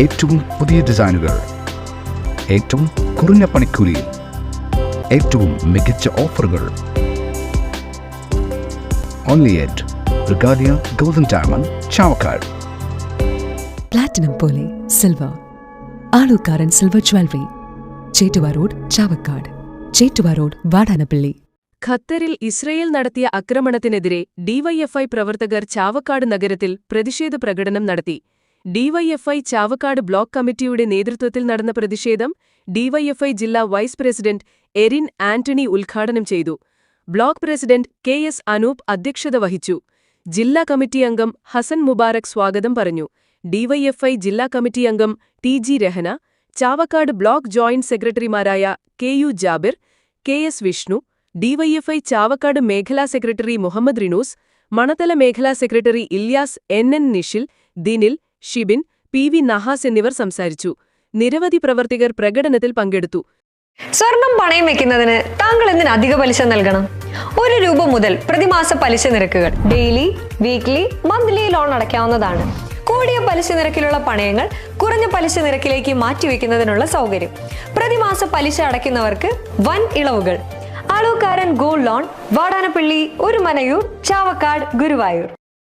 ഏറ്റവും പുതിയ ഡിസൈനുകൾ ഏറ്റവും കുറഞ്ഞ പണിക്കൂലിയിൽ ഏറ്റവും മികച്ച ഓഫറുകൾ. Only at Regalia golden diamond Chavakkad platinum പോലെ silver Alukkaran silver jewellery Chettuva road Chavakkad Chettuva road Vadanappally. ഖത്തറിൽ ഇസ്രയേൽ നടത്തിയ ആക്രമണത്തിനെതിരെ ഡിവൈഎഫ്ഐ പ്രവർത്തകർ ചാവക്കാട് നഗരത്തിൽ പ്രതിഷേധ പ്രകടനം നടത്തി. ഡിവൈഎഫ്ഐ ചാവക്കാട് ബ്ലോക്ക് കമ്മിറ്റിയുടെ നേതൃത്വത്തിൽ നടന്ന പ്രതിഷേധം ഡിവൈഎഫ്ഐ ജില്ലാ വൈസ് പ്രസിഡന്റ് എരിൻ ആന്റണി ഉദ്ഘാടനം ചെയ്തു. Block president K S Anoop അധ്യക്ഷത വഹിച്ചു. ജില്ലാ കമ്മിറ്റി അംഗം ഹസൻ മുബാറക് സ്വാഗതം പറഞ്ഞു. ഡിവൈഎഫ്ഐ ജില്ലാ കമ്മിറ്റി അംഗം T G Rahana Chavakkad block joint സെക്രട്ടറിമാരായ K U Jabir K S Vishnu DYFI Chavakkad മേഖലാ സെക്രട്ടറി മുഹമ്മദ് റിനൂസ് മണത്തല മേഖലാ secretary Ilyas N N Nishil Dinil Shibin P V Nahas എന്നിവർ സംസാരിച്ചു. നിരവധി പ്രവർത്തകർ പ്രകടനത്തിൽ പങ്കെടുത്തു. സ്വർണം പണയം വെക്കുന്നതിന് താങ്കൾ എന്തിന് അധിക പലിശ നൽകണം? ഒരു രൂപ മുതൽ പ്രതിമാസ പലിശ നിരക്കുകൾ ഡെയിലി വീക്ക്ലി മന്ത്ലി ലോൺ അടയ്ക്കാവുന്നതാണ്. കൂടിയ പലിശ നിരക്കിലുള്ള പണയങ്ങൾ കുറഞ്ഞ പലിശ നിരക്കിലേക്ക് മാറ്റിവെക്കുന്നതിനുള്ള സൗകര്യം. പ്രതിമാസ പലിശ അടയ്ക്കുന്നവർക്ക് വൻ ഇളവുകൾ. ആളൂക്കാരൻ ഗോൾഡ് ലോൺ വാടാനപ്പള്ളി ഒരു മനയൂർ ചാവക്കാട് ഗുരുവായൂർ.